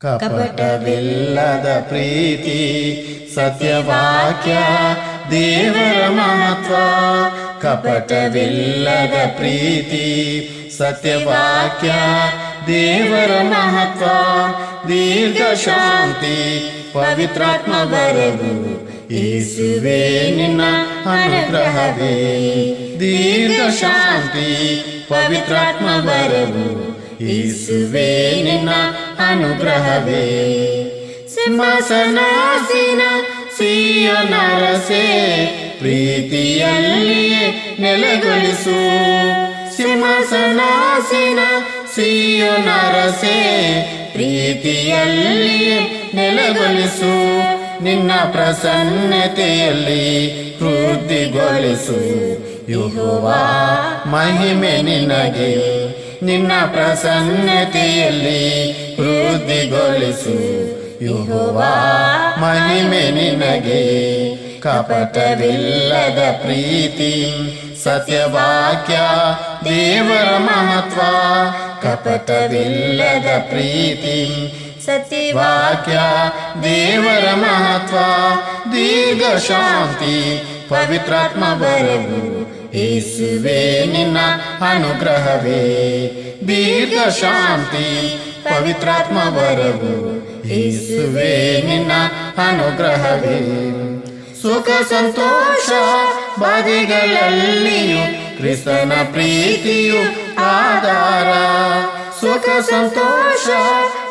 ಕಪಟವಿಲ್ಲದ ಪ್ರೀತಿ ಸತ್ಯವಾಕ್ಯ ದೇವರ ಮಹತ್ವ ಕಪಟವಿಲ್ಲದ ಪ್ರೀತಿ ಸತ್ಯವಾಕ್ಯ ದೇವರ ಮಹತ್ವ ದೀರ್ಘ ಶಾಂತಿ ಪವಿತ್ರಾತ್ಮ ಬರವು ಯೇಸುವೆ ನಿನ್ನ ಅನುಗ್ರಹವೇ ದೀರ್ಘ ಶಾಂತಿ ಪವಿತ್ರಾತ್ಮ ಬರವು ಯೇಸುವೆ ನಿನ್ನ ಅನುಗ್ರಹವೇ ಸಿಂಹಾಸನಾಸೀನ ಸಿಯ ನರಸೆ ಪ್ರೀತಿಯಲ್ಲಿಯೇ ನೆಲೆಗೊಳಿಸು. ಸಿಂಹಾಸನಾಸೀನ ಸಿಯ ನರಸೆ ಪ್ರೀತಿಯಲ್ಲಿಯೇ ನೆಲೆಗೊಳಿಸು. ನಿನ್ನ ಪ್ರಸನ್ನತೆಯಲ್ಲಿ ವೃದ್ಧಿಗೊಳಿಸು. ಯುಹುವಾ ಮಹಿಮೆ ನಿನಗೆ. ನಿನ್ನ ಪ್ರಸನ್ನತೆಯಲ್ಲಿ ವೃದ್ಧಿಗೊಳಿಸು. ಯುಹುವಾ, ಮಹಿಮೆ ನಿನಗೆ ಕಪಟವಿಲ್ಲದ ಪ್ರೀತಿ. ಸತ್ಯವಾಕ್ಯ, ದೇವರ ಮಹತ್ವ ಕಪಟವಿಲ್ಲದ ಪ್ರೀತಿ. ಸತ್ಯವಾಕ್ಯ, ದೇವರ ಮಹತ್ವ ದೀರ್ಘ ಶಾಂತಿ ಪವಿತ್ರಾತ್ಮ ಬರವು. ಯೇಸುವೆ ನಿನ್ನ ಅನುಗ್ರಹವೇ. ದೀರ್ಘ ಶಾಂತಿ, ಪವಿತ್ರಾತ್ಮ ವರವು. ನಿನ್ನ ಅನುಗ್ರಹವೇ. ಸುಖ, ಸಂತೋಷ ಬದಿಗಳಲ್ಲಿಯೂ ಕ್ರಿಸ್ತನ ಪ್ರೀತಿಯು ಆಧಾರ. ಸುಖ, ಸಂತೋಷ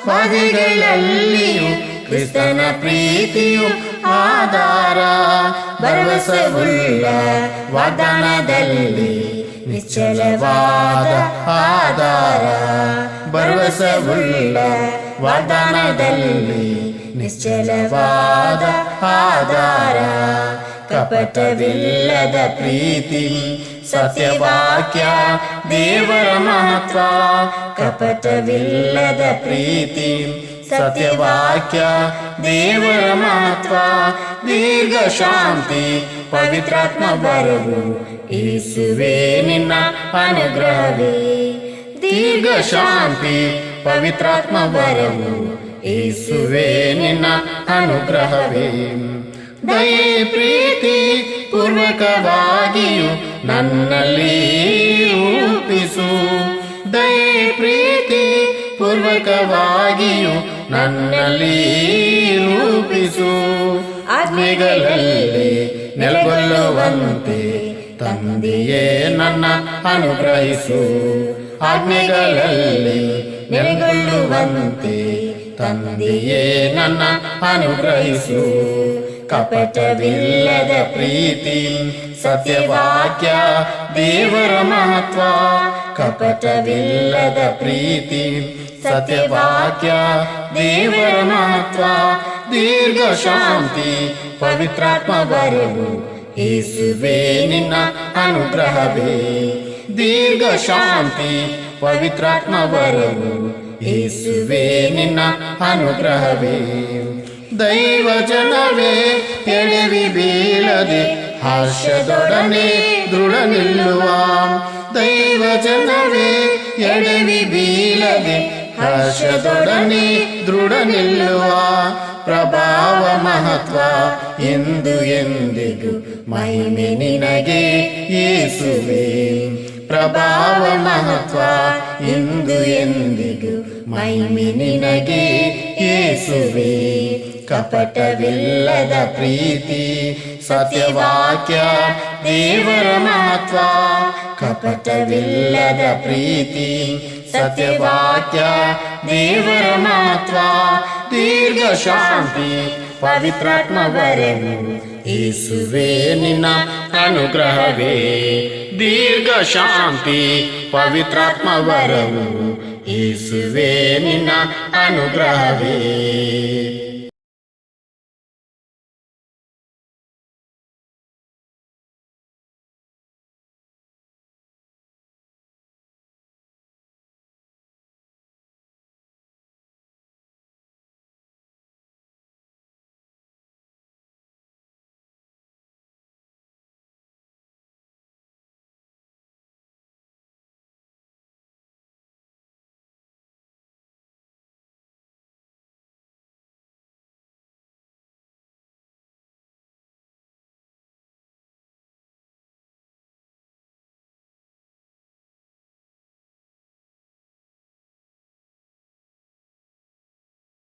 ಬಾಧೆಗಳಲ್ಲಿಯೂ ಕ್ರಿಸ್ತನ ಪ್ರೀತಿಯು ಆಧಾರ. ಭರವಸೆವುಳ್ಳ ವಾಗ್ದಾನದಲ್ಲಿ ನಿಶ್ಚಲವಾದ ಆಧಾರ. ಭರವಸೆವುಳ್ಳ ವಾಗ್ದಾನದಲ್ಲಿ ನಿಶ್ಚಲವಾದ ಆಧಾರ. ಕಪಟವಿಲ್ಲದ ಪ್ರೀತಿ, ಸತ್ಯವಾಕ್ಯ, ದೇವರ ಮಹತ್ವ. ಕಪಟವಿಲ್ಲದ ಪ್ರೀತಿ ಸತ್ಯವಾಕ್ಯ, ದೇವರ ಮಹತ್ವ, ದೀರ್ಘ ಶಾಂತಿ, ಪವಿತ್ರಾತ್ಮ ಬರವು ಯೇಸುವೆ ನಿನ್ನ ಅನುಗ್ರಹವೇ. ದೀರ್ಘ ಶಾಂತಿ, ಪವಿತ್ರಾತ್ಮ ಬರವು ಯೇಸುವೆ ನಿನ್ನ ಅನುಗ್ರಹವೇ. ದಯೆ, ಪ್ರೀತಿ ಪೂರ್ವಕವಾಗಿಯೂ ನನ್ನಲ್ಲಿ ರೂಪಿಸು. ದಯೆ, ಪ್ರೀತಿ ಪೂರ್ವಕವಾಗಿಯೂ ನನ್ನಲ್ಲಿ ರೂಪಿಸು. ಆಜ್ಞೆಗಳಲ್ಲಿ ನೆಲೆಗೊಳ್ಳುವಂತೆ ತಂದೆಯೇ ನನ್ನ ಅನುಗ್ರಹಿಸು. ಆಜ್ಞೆಗಳಲ್ಲಿ ನೆಲೆಗೊಳ್ಳುವಂತೆ ತಂದೆಯೇ ನನ್ನ ಅನುಗ್ರಹಿಸು. ಕಪಟವಿಲ್ಲದ ಪ್ರೀತಿ ಸತ್ಯವಾಕ್ಯ, ದೇವರ ಮಹತ್ವ, ಕಪಟವಿಲ್ಲದ ಪ್ರೀತಿ. ಸತ್ಯವಾಕ್ಯ, ದೇವರ ಮಹತ್ವ, ದೀರ್ಘ ಶಾಂತಿ, ಪವಿತ್ರಾತ್ಮ ಬರವು ಯೇಸುವೆ ನಿನ್ನ ಅನುಗ್ರಹವೇ. ದೀರ್ಘ ಶಾಂತಿ, ಪವಿತ್ರಾತ್ಮ ಬರವು ಯೇಸುವೆ ನಿನ್ನ ಅನುಗ್ರಹವೇ. ದೈವ ಜನವೇ ಎಳೆವಿ ಬೀಳದೆ ಹರ್ಷದೊಡನೆ ದೃಢ ನಿಲ್ಲುವ ದೈವ ಜನವೇ ಎಡವಿ ಬೀಳದೆ ಹರ್ಷದೊಡನೆ ದೃಢ ನಿಲ್ಲುವ ಪ್ರಭಾವ ಮಹತ್ವ ಎಂದು ಎಂದಿಗೂ ಮಹಿಮೆ ನಿನಗೆ ಪ್ರಭಾವ ಮಹತ್ವ ಎಂದು ಎಂದಿಗೂ ಮಹಿಮೆ ನಿನಗೆ ಯೇಸುವೆ ಕಪಟವಿಲ್ಲದ ಪ್ರೀತಿ ಸತ್ಯವಾಕ್ಯ ದೇವರ ಮಹತ್ವ ಕಪಟವಿಲ್ಲದ ಪ್ರೀತಿ ಸತ್ಯವಾಕ್ಯ ದೇವರ ಮಹತ್ವ ದೀರ್ಘ ಶಾಂತಿ ಪವಿತ್ರಾತ್ಮ ಬರವು ಯೇಸುವೆ ನಿನ್ನ ಅನುಗ್ರಹವೇ ದೀರ್ಘ ಶಾಂತಿ ಪವಿತ್ರಾತ್ಮ ಬರವು ಯೇಸುವೆ ನಿನ್ನ ಅನುಗ್ರಹವೇ